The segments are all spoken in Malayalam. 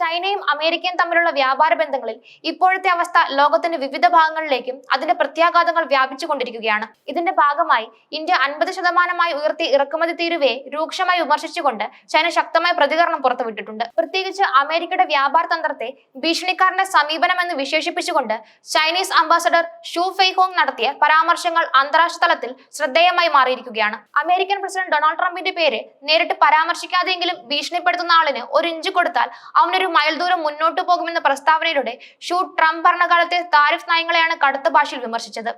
ചൈനയും അമേരിക്കയും തമ്മിലുള്ള വ്യാപാര ബന്ധങ്ങളിൽ ഇപ്പോഴത്തെ അവസ്ഥ ലോകത്തിന്റെ വിവിധ ഭാഗങ്ങളിലേക്കും അതിന്റെ പ്രത്യാഘാതങ്ങൾ വ്യാപിച്ചുകൊണ്ടിരിക്കുകയാണ്. ഇതിന്റെ ഭാഗമായി ഇന്ത്യ അൻപത് ശതമാനമായി ഉയർത്തി ഇറക്കുമതി തീരുവയെ രൂക്ഷമായി വിമർശിച്ചുകൊണ്ട് ചൈന ശക്തമായ പ്രതികരണം പുറത്തുവിട്ടിട്ടുണ്ട്. പ്രത്യേകിച്ച് അമേരിക്കയുടെ വ്യാപാര തന്ത്രത്തെ ഭീഷണിക്കാരന്റെ സമീപനമെന്ന് വിശേഷിപ്പിച്ചുകൊണ്ട് ചൈനീസ് അംബാസഡർ ഷൂ ഫെയ്ഹോങ് നടത്തിയ പരാമർശങ്ങൾ അന്താരാഷ്ട്ര തലത്തിൽ ശ്രദ്ധേയമായി മാറിയിരിക്കുകയാണ്. അമേരിക്കൻ പ്രസിഡന്റ് ഡൊണാൾഡ് ട്രംപിന്റെ പേര് നേരിട്ട് പരാമർശിക്കാതെങ്കിലും ഭീഷണിപ്പെടുത്തുന്ന ആളിന് ഒരു ഇഞ്ച് കൊടുത്താൽ അവനൊരു മൈൽ ദൂരം മുന്നോട്ട് പോകുമെന്ന പ്രസ്താവനയിലൂടെ ഷൂ ട്രംപ് ഭരണകാലത്തെ താരിഫ് നയങ്ങളെയാണ് കടുത്ത ഭാഷയിൽ വിമർശിച്ചത്.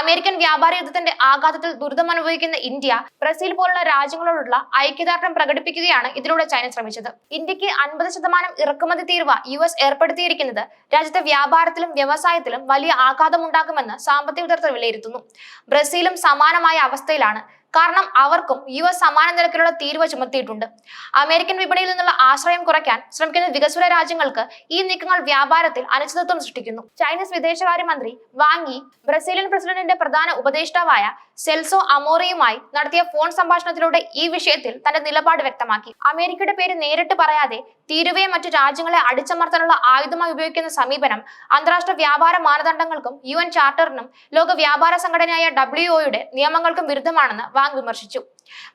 അമേരിക്കൻ വ്യാപാര യുദ്ധത്തിന്റെ ആഘാതത്തിൽ ദുരിതമനുഭവിക്കുന്ന ഇന്ത്യ ബ്രസീൽ പോലുള്ള രാജ്യങ്ങളോടുള്ള ഐക്യദാർഢ്യം പ്രകടിപ്പിക്കുകയാണ് ഇതിലൂടെ ചൈന ശ്രമിച്ചത്. ഇന്ത്യയ്ക്ക് അൻപത് ശതമാനം ഇറക്കുമതി തീരുവ യു എസ് ഏർപ്പെടുത്തിയിരിക്കുന്നത് രാജ്യത്തെ വ്യാപാരത്തിലും വ്യവസായത്തിലും വലിയ ആഘാതമുണ്ടാക്കുമെന്ന് സാമ്പത്തിക വിദഗ്ധർ വിലയിരുത്തുന്നു. ബ്രസീലും സമാനമായ അവസ്ഥയിലാണ് കാരണം അവർക്കും യു എസ് സമാന നിരക്കിലുള്ള തീരുവ ചുമത്തിയിട്ടുണ്ട്. അമേരിക്കൻ വിപണിയിൽ നിന്നുള്ള ആശ്രയം കുറയ്ക്കാൻ ശ്രമിക്കുന്ന വികസ്വര രാജ്യങ്ങൾക്ക് ഈ നീക്കങ്ങൾ വ്യാപാരത്തിൽ അനിശ്ചിതത്വം സൃഷ്ടിക്കുന്നു. ചൈനീസ് വിദേശകാര്യമന്ത്രി വാങ്ങി ബ്രസീലിയൻ പ്രസിഡന്റിന്റെ പ്രധാന ഉപദേഷ്ടാവായ സെൽസോ അമോറിയുമായി നടത്തിയ ഫോൺ സംഭാഷണത്തിലൂടെ ഈ വിഷയത്തിൽ തന്റെ നിലപാട് വ്യക്തമാക്കി. അമേരിക്കയുടെ പേര് നേരിട്ട് പറയാതെ തീരുവയെ മറ്റു രാജ്യങ്ങളെ അടിച്ചമർത്താനുള്ള ആയുധമായി ഉപയോഗിക്കുന്ന സമീപനം അന്താരാഷ്ട്ര വ്യാപാര മാനദണ്ഡങ്ങൾക്കും യു ചാർട്ടറിനും ലോക വ്യാപാര സംഘടനയായ ഡബ്ല്യു നിയമങ്ങൾക്കും വിരുദ്ധമാണെന്ന് വാങ് വിമർശിച്ചു.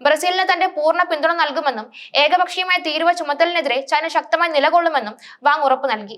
ബ്രസീലിന് തന്റെ പൂർണ പിന്തുണ നൽകുമെന്നും ഏകപക്ഷീയമായ തീരുവ ചുമത്തലിനെതിരെ ചൈന ശക്തമായി നിലകൊള്ളുമെന്നും വാങ് ഉറപ്പു നൽകി.